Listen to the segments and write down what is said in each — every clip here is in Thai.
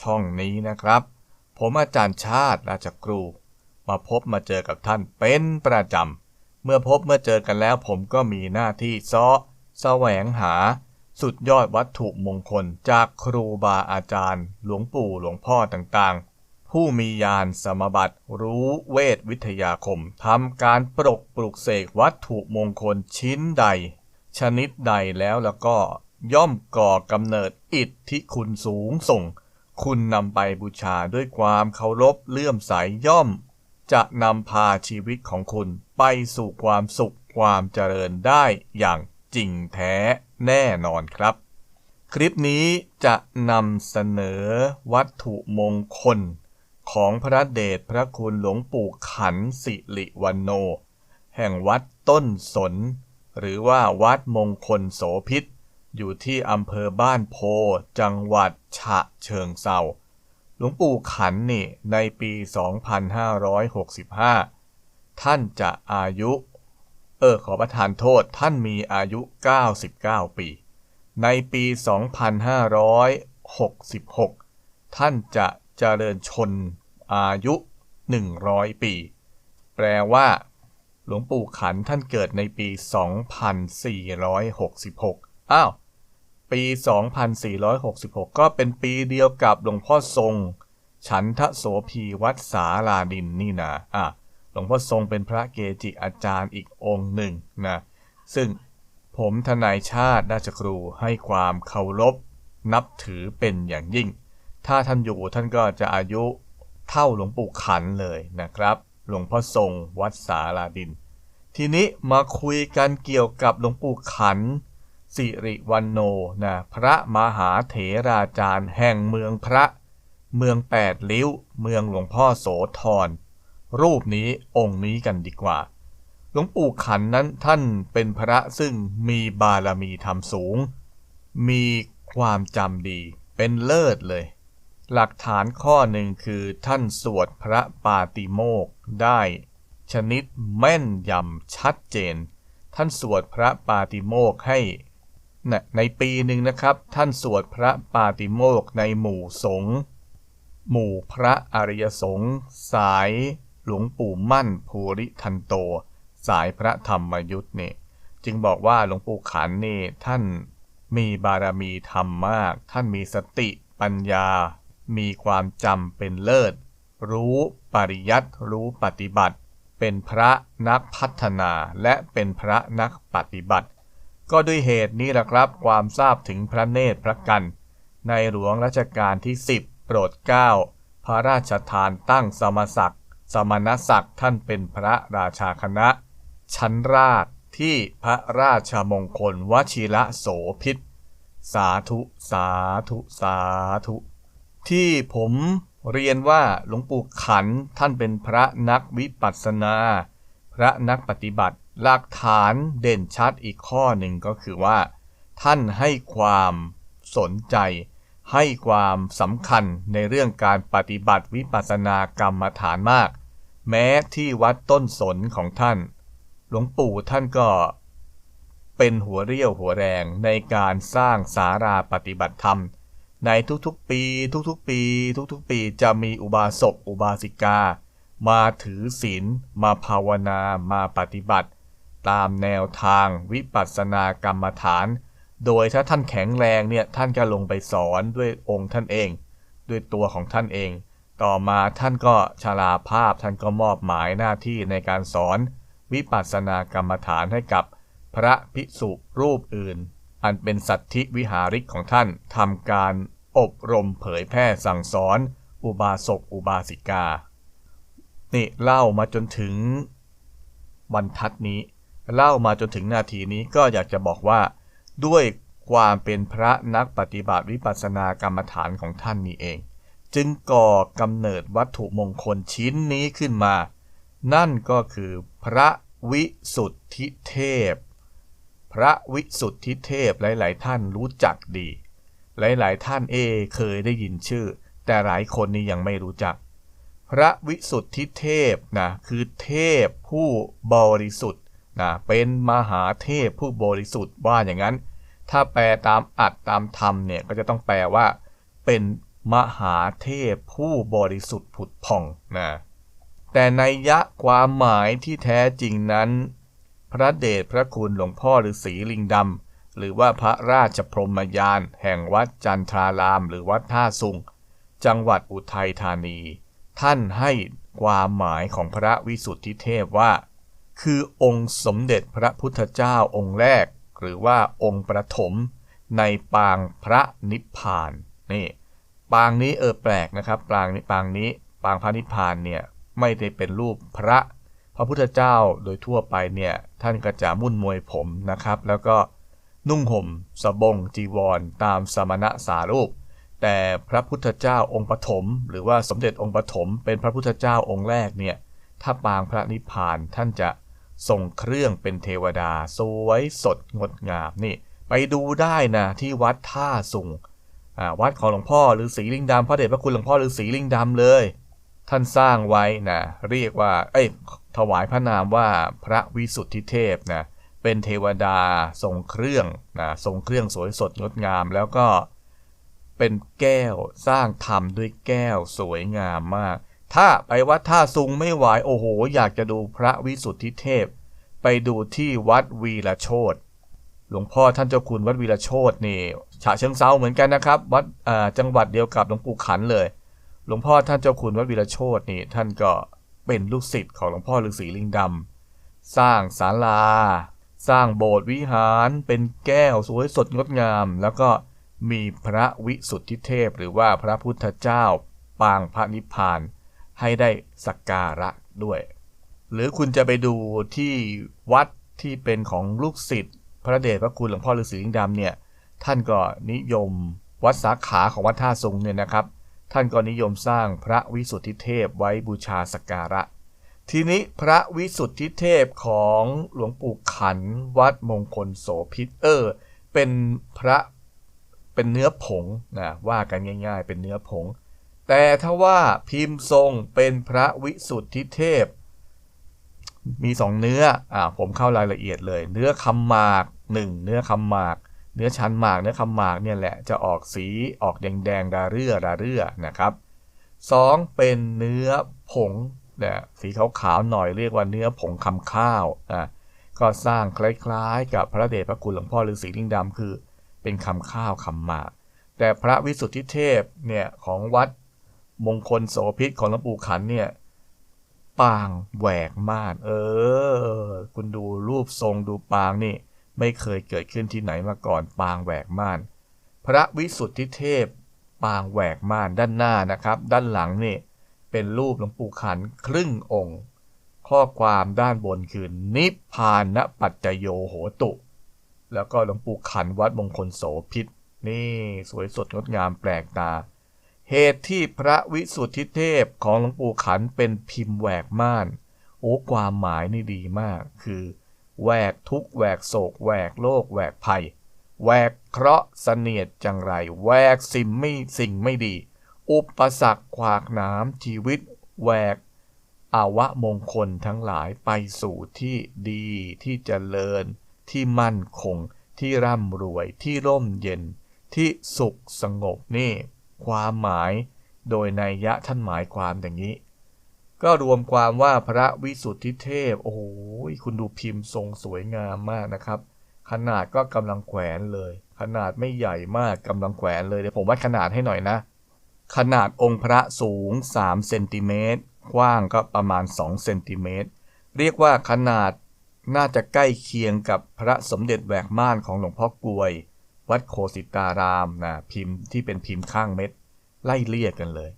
ช่องนี้นะครับ ผมอาจารย์ชาติราชครู มาพบมาเจอกับท่านเป็นประจำ เมื่อพบเมื่อเจอกันแล้วผมก็มีหน้าที่ซาะแสวงหา สุดยอดวัตถุมงคลจากครูบาอาจารย์ หลวงปู่หลวงพ่อต่างๆ ผู้มียานสมบัติรู้เวทวิทยาคมทำการปรกปลุกเสกวัตถุมงคลชิ้นใด ชนิดใดแล้วแล้วก็ย่อมก่อกำเนิดอิทธิคุณสูงส่ง คุณนำไปบูชาด้วยความเคารพเลื่อมใสย่อม จะนำพาชีวิตของคุณไปสู่ความสุขความเจริญได้อย่างจริงแท้แน่นอนครับ คลิปนี้จะนำเสนอวัตถุมงคล ของพระเดชพระคุณหลวงปู่ขันสิริวันโน แห่งวัดต้นสน หรือว่าวัดมงคลโสพิษ อยู่ที่อำเภอบ้านโพ จังหวัดฉะเชิงเซาหลวงปู่ขันนี่ในปี 2565 ท่านจะอายุ เออขอประทานโทษท่านมีอายุ 99 ปี ในปี 2566 ท่านจะเจริญชนอายุ 100 ปี แปลว่าหลวงปู่ขันท่านเกิดในปี 2466 อ้าว ปี 2466 ก็เป็นปีเดียวกับหลวงพ่อทรง ฉันทโสพีวัดสาลาดินนี่นะอะหลวงพ่อทรงเป็นพระเกจิอาจารย์อีกองค์หนึ่งนะซึ่งผมทนายชาติราชครูให้ความเคารพนับถือเป็นอย่างยิ่ง ถ้าท่านอยู่ท่านก็จะอายุเท่าหลวงปู่ขันเลยนะครับ หลวงพ่อทรงวัดสาลาดิน ทีนี้มาคุยกันเกี่ยวกับหลวงปู่ขัน สิริวันโนนะพระมหาเถราจารย์แห่งเมืองพระ เมืองแปดลิ้ว เมืองหลวงพ่อโสธรรูปนี้องค์นี้กันดีกว่า หลวงปู่ขันนั้นท่านเป็นพระซึ่งมีบารมีธรรมสูง มีความจำดีเป็นเลิศเลย หลักฐานข้อหนึ่งคือท่านสวดพระปาติโมกได้ ชนิดแม่นยำชัดเจน ท่านสวดพระปาติโมกให้ ในปีหนึ่งนะครับ ท่านสวดพระปาติโมกในหมู่สงฆ์หมู่พระอริยสงฆ์สายหลวงปู่มั่นภูริทันโต สายพระธรรมยุทธ์เนี่ยจึงบอกว่าหลวงปู่ขันนี่ท่านมีบารมีธรรมมาก ท่านมีสติปัญญา มีความจำเป็นเลิศ รู้ปริยัติรู้ปฏิบัติ เป็นพระนักพัฒนาและเป็นพระนักปฏิบัติ ก็ด้วยเหตุนี้แหละครับ ความทราบถึงพระเนตรพระกัน ในหลวงรัชกาลที่ 10 โปรดเกล้าพระราชทานตั้งสมศักดิ์สมณศักดิ์ท่านเป็นพระราชาคณะ ชั้นราชที่พระราชมงคลวชิระโสพิษ สาธุ สาธุ สาธุ ที่ผมเรียนว่าหลวงปู่ขันท่านเป็นพระนักวิปัสสนา พระนักปฏิบัติ หลักฐานเด่นชัดอีกข้อหนึ่งก็คือว่า ท่านให้ความสนใจ ให้ความสำคัญในเรื่องการปฏิบัติวิปัสสนากรรมฐานมาก แม้ที่วัดต้นสนของท่าน หลวงปู่ท่านก็เป็นหัวเรี่ยวหัวแรงในการสร้างสาราปฏิบัติธรรม ในทุกๆปี ทุกๆปี ทุกๆปีจะมีอุบาสกอุบาสิกา มาถือศีลมาภาวนามาปฏิบัติ ตามแนวทางวิปัสสนากรรมฐาน โดยถ้าท่านแข็งแรงเนี่ยท่านก็ลงไปสอนด้วยองค์ท่านเอง ด้วยตัวของท่านเอง ต่อมาท่านก็ชราภาพท่านก็มอบหมายหน้าที่ในการสอน วิปัสสนากรรมฐานให้กับพระภิกษุรูปอื่น อันเป็นสัตธิวิหาริกของท่านทำการอบรมเผยแพร่สั่งสอน อุบาสกอุบาสิกา นี่เล่ามาจนถึงบรรทัดนี้ เล่ามาจนถึงนาทีนี้ก็อยากจะบอกว่า ด้วยความเป็นพระนักปฏิบัติวิปัสสนากรรมฐานของท่านนี่เอง จึงก่อกำเนิดวัตถุมงคลชิ้นนี้ขึ้นมา นั่นก็คือพระวิสุทธิเทพ พระวิสุทธิเทพหลาย ๆ ท่านรู้จักดี หลาย ๆ ท่านเอเคยได้ยินชื่อ แต่หลายคนนี้ยังไม่รู้จัก พระวิสุทธิเทพนะคือเทพผู้บริสุทธิ์ นะเป็นมหาเทพผู้บริสุทธิ์ว่าอย่างนั้น ถ้าแปลตามอัดตามธรรมเนี่ยก็จะต้องแปลว่า เป็นมหาเทพผู้บริสุทธิ์ผุดผ่องนะแต่ในยะความหมายที่แท้จริงนั้น พระเดชพระคุณหลวงพ่อฤาษีลิงดำหรือว่าพระราชพรหมยานแห่งวัดจันทราราม หรือวัดท่าสุง จังหวัดอุทัยธานี ท่านให้ความหมายของพระวิสุทธิเทพว่า คือองค์สมเด็จพระพุทธเจ้าองค์แรก หรือว่าองค์ประถม ในปางพระนิพพานนี่ปางนี้เออแปลกนะครับปางนี้ปางนี้ปางพระนิพพานเนี่ยไม่ได้เป็นรูปพระ พระพุทธเจ้าโดยทั่วไปเนี่ยท่านก็จะมุ่นมวยผมนะครับ แล้วก็นุ่งห่มสบงจีวร ตามสมณะสารูป แต่พระพุทธเจ้าองค์ปฐมหรือว่าสมเด็จองค์ปฐมเป็นพระพุทธเจ้าองค์แรกเนี่ยถ้าปางพระนิพพานท่านจะ ทรงเครื่องเป็นเทวดา สวยสดงดงามนี่ไปดูได้นะที่วัดท่าสุงวัดของหลวงพ่อหรือสีลิงดำพระเดชพระคุณหลวงพ่อหรือสีลิงดำเลย ท่านสร้างไว้นะเรียกว่าเอ้ยถวายพระนามว่าพระวิสุทธิเทพนะเป็นเทวดาทรงเครื่องนะทรงเครื่องสวยสดงดงามแล้วก็เป็นแก้วสร้างทำด้วยแก้วสวยงามมาก ถ้าไปวัดท่าซุงไม่ไหวโอ้โห อยากจะดูพระวิสุทธิเทพ ไปดูที่วัดวีระโชตหลวงพ่อท่านเจ้าคุณวัดวีระโชตนี่ฉะเชิงเซาเหมือนกันนะครับ วัดจังหวัดเดียวกับหลวงปู่ขันเลย หลวงพ่อท่านเจ้าคุณวัดวีระโชตนี่ท่านก็เป็นลูกศิษย์ของหลวงพ่อฤาษีลิงดำสร้างศาลา สร้างโบสถ์วิหารเป็นแก้วสวยสดงดงาม แล้วก็มีพระวิสุทธิเทพ หรือว่าพระพุทธเจ้า ปางพระนิพพาน ให้ได้สักการะด้วย หรือคุณจะไปดูที่วัดที่เป็นของลูกศิษย์พระเดชพระคุณหลวงพ่อฤาษีลิงดำเนี่ยท่านก็นิยมวัดสาขาของวัดท่าทรงเนี่ยนะครับ ท่านก็นิยมสร้างพระวิสุทธิเทพไว้บูชาสักการะ ทีนี้พระวิสุทธิเทพของหลวงปู่ขันวัดมงคลโสพิตเออเป็นพระเป็นเนื้อผงนะว่ากันง่าย ๆ เป็นเนื้อผง แต่ถ้าว่าพิมพ์ทรงเป็นพระวิสุทธิเทพ มีสองเนื้ออ่าผมเข้ารายละเอียดเลย เนื้อคำหมากหนึ่งเนื้อคำหมาก เนื้อชั้นหมาก เนื้อคำหมากเนี่ยแหละจะออกสีออกแดงแดงดาเรื่อดาเรื่อนะครับ 2. เป็นเนื้อผงเนี่ยสีขาวๆหน่อยเรียกว่าเนื้อผงคำข้าวอะก็สร้างคล้ายๆ กับพระเดชพระคุณหลวงพ่อฤาษีลิงดำคือ เป็นคำข้าวคำหมาก แต่พระวิสุทธิเทพเนี่ยของวัด มงคลโสพิษของหลวงปู่ขันเนี่ยปางแหวกม่าน เออ คุณดูรูปทรงดูปางนี่ ไม่เคยเกิดขึ้นที่ไหนมาก่อน ปางแหวกม่าน พระวิสุทธิเทพ ปางแหวกม่านด้านหน้านะครับ ด้านหลังนี่เป็นรูปหลวงปู่ขันครึ่งองค์ ข้อความด้านบนคือนิพพานณปัจจโยโหตุ แล้วก็หลวงปู่ขันวัดมงคลโสพิษนี่สวยสดงดงามแปลกตา เหตุที่พระวิสุทธิเทพของหลวงปู่ขันเป็นพิมพ์แหวกม่าน โอ้ความหมายนี่ดีมาก คือแหวกทุกแหวกโศกแหวกโลกแหวกภัยแหวกเคราะห์เสนียดจังไรแหวกสิ่งไม่สิ่งไม่ดี อุปสรรคขวากน้ำชีวิตแหวกอาวะมงคลทั้งหลายไปสู่ที่ดีที่เจริญ ที่มั่นคง ที่ร่ำรวยที่ร่มเย็น ที่สุขสงบนี่ ความหมาย โดยในยะท่านหมายความอย่างนี้ ก็รวมความว่าพระวิสุทธิเทพ โอ้โหคุณดูพิมพ์ทรงสวยงามมากนะครับ ขนาดก็กำลังแขวนเลย ขนาดไม่ใหญ่มากกำลังแขวนเลยเดี๋ยวผมวัดขนาดให้หน่อยนะ ขนาดองค์พระสูง3เซนติเมตรกว้างก็ประมาณ2เซนติเมตรเรียกว่าขนาดน่าจะใกล้เคียงกับพระสมเด็จแหวกม่านของหลวงพ่อกลวย วัดโคสิตารามนะพิมพ์ที่เป็นพิมพ์ข้างเม็ด ไล่เลี่ยกันเลย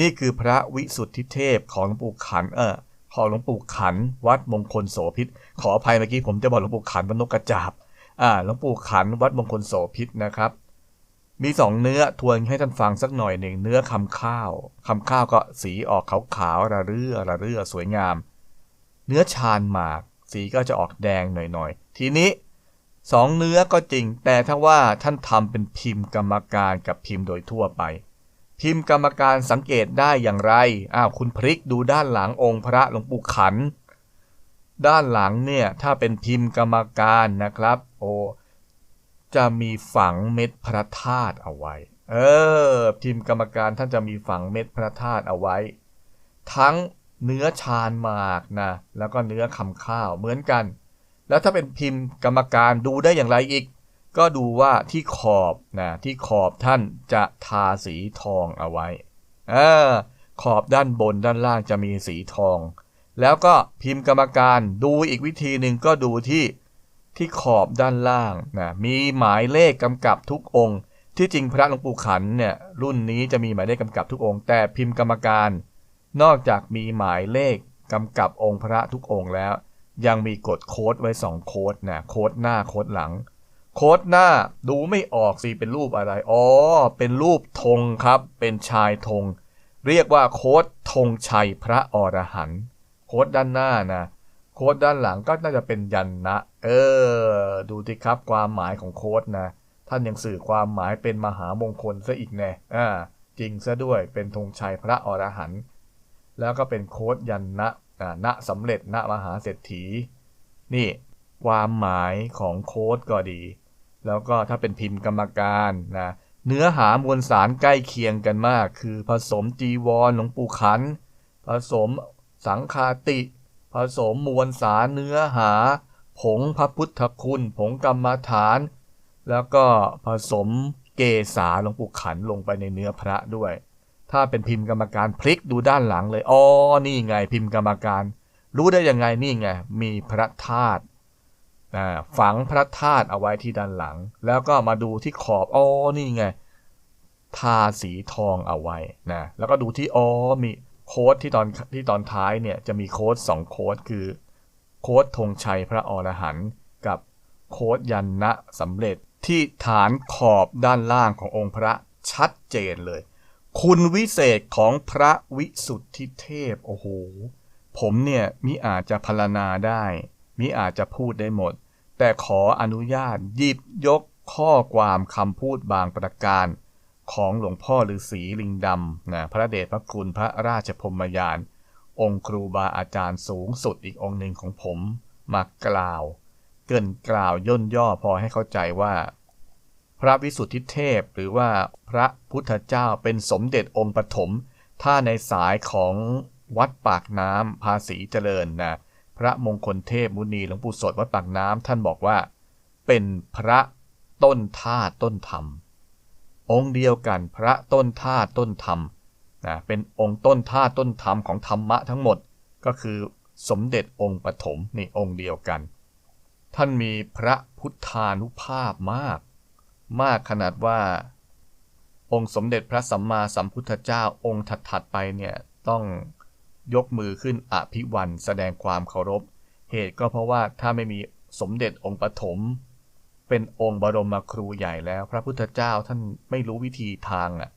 นี่คือพระวิสุทธิเทพของหลวงปู่ขันเออของหลวงปู่ขัน วัดมงคลโสพิษขออภัยเมื่อกี้ผมจะบอกหลวงปู่ขันวัดนกกระจาบอ่าหลวงปู่ขันวัดมงคลโสพิษนะครับมีสองเนื้อทวนให้ท่านฟังสักหน่อยหนึ่งเนื้อคำข้าวคำข้าวก็สีออกขาวๆระเรื่อระเรื่อสวยงาม เนื้อชานหมาก สีก็จะออกแดงหน่อยๆ ทีนี้ สองเนื้อก็จริง แต่ถ้าว่าท่านทำเป็นพิมพ์กรรมการกับพิมพ์โดยทั่วไป พิมพ์กรรมการสังเกตได้อย่างไรอ้าวคุณพลิกดูด้านหลังองค์พระหลวงปู่ขัน ด้านหลังเนี่ยถ้าเป็นพิมพ์กรรมการนะครับ โอจะมีฝังเม็ดพระธาตุเอาไว้ เออ พิมพ์กรรมการท่านจะมีฝังเม็ดพระธาตุเอาไว้ ทั้งเนื้อชานหมากนะแล้วก็เนื้อคำข้าวเหมือนกัน แล้วถ้าเป็นพิมพ์กรรมการดูได้อย่างไรอีก ก็ดูว่าที่ขอบนะที่ขอบท่านจะทาสีทองเอาไว้อขอบด้านบนด้านล่างจะมีสีทอง แล้วก็พิมพ์กรรมการดูอีกวิธีหนึ่งก็ดูที่ที่ขอบด้านล่างนะมีหมายเลขกำกับทุกองค์ ที่จริงพระหลวงปู่ขันเนี่ยรุ่นนี้จะมีหมายเลขกำกับทุกองค์ แต่พิมพ์กรรมการ นอกจากมีหมายเลขกำกับองค์พระทุกองค์แล้ว ยังมีกดโค้ดไว้ 2 โค้ดนะโค้ดหน้าโค้ดหลัง โค้ดหน้าดูไม่ออกสิเป็นรูปอะไร อ๋อ เป็นรูปธงครับ เป็นชายธง เรียกว่าโค้ดธงชัยพระอรหันต์โค้ดด้านหน้านะโค้ดด้านหลังก็น่าจะเป็นยันนะ เออ ดูดิครับความหมายของโค้ดนะ ท่านยังสื่อความหมายเป็นมหามงคลซะอีกแน่อ่าจริงซะด้วยเป็นธงชัยพระอรหันต์แล้วก็เป็นโค้ดยันนะ ณสำเร็จณมหาเศรษฐี นี่ความหมายของโค้ดก็ดี แล้วก็ถ้าเป็นพิมพ์กรรมการนะเนื้อหามวลสารใกล้เคียงกันมาก คือผสมจีวรหลวงปู่ขัน ผสมสังคาติ ผสมมวลสารเนื้อหา ผงพระพุทธคุณ ผงกรรมฐาน แล้วก็ผสมเกษาหลวงปู่ขันลงไปในเนื้อพระด้วย ถ้าเป็นพิมพ์กรรมการพลิกดูด้านหลังเลยอ๋อนี่ไงพิมพ์กรรมการ รู้ได้ยังไงนี่ไงมีพระธาตุฝังพระธาตุเอาไว้ที่ด้านหลัง แล้วก็มาดูที่ขอบอ๋อนี่ไงทาสีทองเอาไว้นะแล้วก็ดูที่อ๋อมีโค้ดที่ตอนที่ตอนท้ายเนี่ยจะมีโค้ด2โค้ดคือ โค้ดธงชัยพระอรหันต์กับโค้ดยันนะสำเร็จที่ฐานขอบด้านล่างขององค์พระชัดเจนเลย คุณวิเศษของพระวิสุทธิเทพ โอ้โห ผมเนี่ยมิอาจจะพรรณนาได้มิอาจจะพูดได้หมด แต่ขออนุญาตหยิบยกข้อความคำพูดบางประการ ของหลวงพ่อฤาษีลิงดำนะพระเดชพระคุณพระราชพมยาน องค์ครูบาอาจารย์สูงสุดอีกองค์หนึ่งของผมมากล่าว เกินกล่าวย่นย่อพอให้เข้าใจว่า พระวิสุทธิเทพ หรือว่าพระพุทธเจ้าเป็นสมเด็จองค์ปฐมถ้าในสายของวัดปากน้ำภาษีเจริญนะพระมงคลเทพมุนีหลวงปู่สดวัดปากน้ำท่านบอกว่า เป็นพระต้นท่าต้นธรรม องค์เดียวกันพระต้นท่าต้นธรรมนะเป็นองค์ต้นท่าต้นธรรมของธรรมะทั้งหมดก็คือสมเด็จองค์ปฐมนี่องค์เดียวกัน ท่านมีพระพุทธานุภาพมาก มากขนาดว่า องค์สมเด็จพระสัมมาสัมพุทธเจ้าองค์ถัดๆไปเนี่ยต้องยกมือขึ้นอภิวันแสดงความเคารพ เหตุก็เพราะว่าถ้าไม่มีสมเด็จองค์ปฐมเป็นองค์บรมครูใหญ่แล้ว พระพุทธเจ้าท่านไม่รู้วิธีทางอะ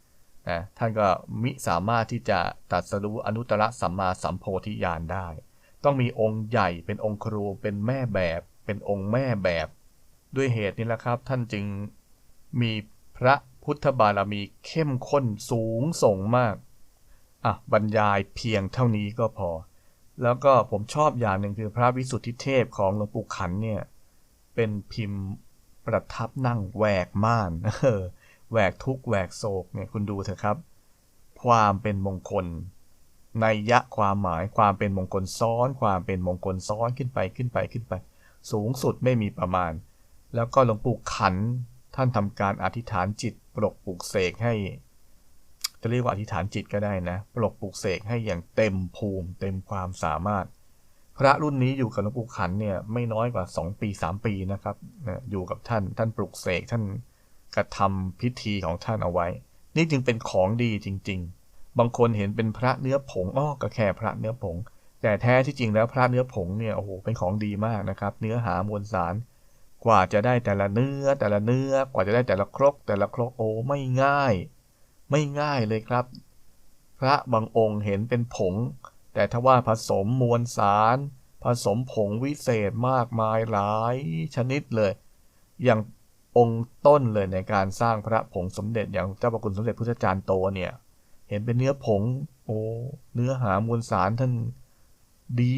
นะท่านก็มิสามารถที่จะตัดสรู้อนุตตรสัมมาสัมโพธิญาณได้ ต้องมีองค์ใหญ่เป็นองค์ครูเป็นแม่แบบ เป็นองค์แม่แบบ ด้วยเหตุนี้แหละครับ ท่านจึง มีพระพุทธบารมีเข้มข้นสูงส่งมาก อะ บรรยายเพียงเท่านี้ก็พอ แล้วก็ผมชอบอย่างหนึ่งคือพระวิสุทธิเทพของหลวงปู่ขันเนี่ย เป็นพิมพ์ประทับนั่งแหวกม่านแหวกทุกแหวกโศกเนี่ยคุณดูเถอะครับ ความเป็นมงคลในยะความหมายความเป็นมงคลซ้อน ความเป็นมงคลซ้อนขึ้นไปขึ้นไปขึ้นไป สูงสุดไม่มีประมาณ แล้วก็หลวงปู่ขัน ท่านทำการอธิษฐานจิต ปลกปลุกเสกให้ จะเรียกว่าอธิษฐานจิตก็ได้นะ ปลกปลุกเสกให้อย่างเต็มภูมิ เต็มความสามารถ พระรุ่นนี้อยู่กับหลวงปู่ขันเนี่ยไม่น้อยกว่า 2 ปี 3 ปีนะครับอยู่กับท่านท่านปลุกเสกท่านกระทำพิธีของท่านเอาไว้ นี่จึงเป็นของดีจริง ๆ บางคนเห็นเป็นพระเนื้อผงอ้อก็แค่พระเนื้อผง แต่แท้ที่จริงแล้วพระเนื้อผงเนี่ยโอ้โหเป็นของดีมากนะครับ เนื้อหามวลสาร กว่าจะได้แต่ละเนื้อแต่ละเนื้อกว่าจะได้แต่ละครก แต่ละครกโอ้ไม่ง่าย ไม่ง่ายเลยครับ พระบางองค์เห็นเป็นผง แต่ถ้าว่าผสมมวลสาร ผสมผงวิเศษมากมายหลายชนิดเลย อย่างองค์ต้นเลยในการสร้างพระผงสมเด็จอย่างเจ้าพระคุณสมเด็จพุทธจารย์โตเนี่ย เห็นเป็นเนื้อผง โอ้เนื้อหามวลสารท่านดี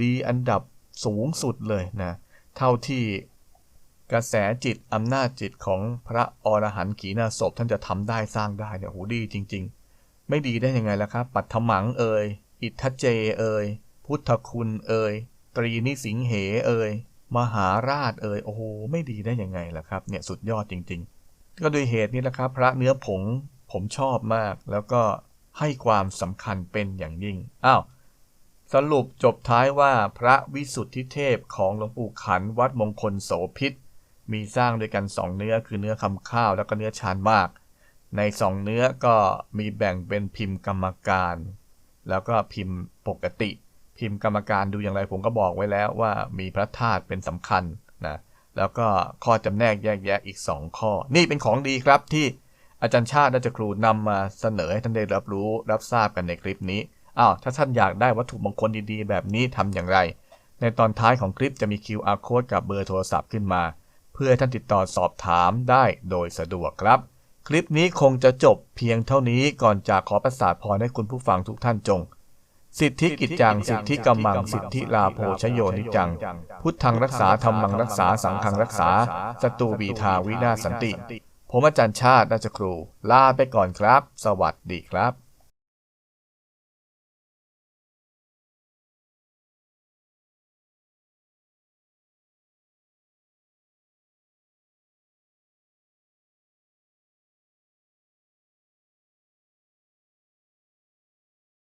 ดีอันดับสูงสุดเลยนะ เท่าที่กระแสจิตอำนาจจิตของพระอรหันต์ขีณาสพท่านจะทำได้สร้างได้เนี่ยโหดีจริง ๆ ไม่ดีได้ยังไงล่ะครับ ปัทมังเอ่ยอิทธเจเอ่ยพุทธคุณเอ่ยตรีนิสิงเหเอ่ยมหาราชเอ่ยโอ้โหไม่ดีได้ยังไงล่ะครับเนี่ยสุดยอดจริง ๆ ก็โดยเหตุนี้แหละครับ พระเนื้อผงผมชอบมาก แล้วก็ให้ความสำคัญเป็นอย่างยิ่งอ้าว สรุปจบท้ายว่าพระวิสุทธิเทพของหลวงปู่ขันวัดมงคลโสพิษ มีสร้างด้วยกันสองเนื้อคือเนื้อคำข้าวแล้วก็เนื้อชานมาก ในสองเนื้อก็มีแบ่งเป็นพิมพ์กรรมการ แล้วก็พิมพ์ปกติ พิมพ์กรรมการดูอย่างไรผมก็บอกไว้แล้วว่ามีพระธาตุเป็นสำคัญนะแล้วก็ข้อจำแนกแยกแยะอีก 2 ข้อ นี่เป็นของดีครับที่อาจารย์ชาติราชครูนำมาเสนอให้ท่านได้รับรู้รับทราบกันในคลิปนี้ อ้าว ถ้าท่านอยากได้วัตถุมงคลดีๆ แบบนี้ทำอย่างไร ในตอนท้ายของคลิปจะมี QR code กับเบอร์โทรศัพท์ขึ้นมา เพื่อท่านติดต่อสอบถามได้โดยสะดวกครับ คลิปนี้คงจะจบเพียงเท่านี้ก่อนจากขอประสาทพรให้คุณผู้ฟังทุกท่านจง สิทธิกิจจัง สิทธิกำมัง สิทธิลาโภชโยนิจัง พุทธังรักษาธรรมังรักษาสังฆังรักษาสตูวีทาวินาศสันติ ผมอาจารย์ชาติราชครู ลาไปก่อนครับ สวัสดีครับ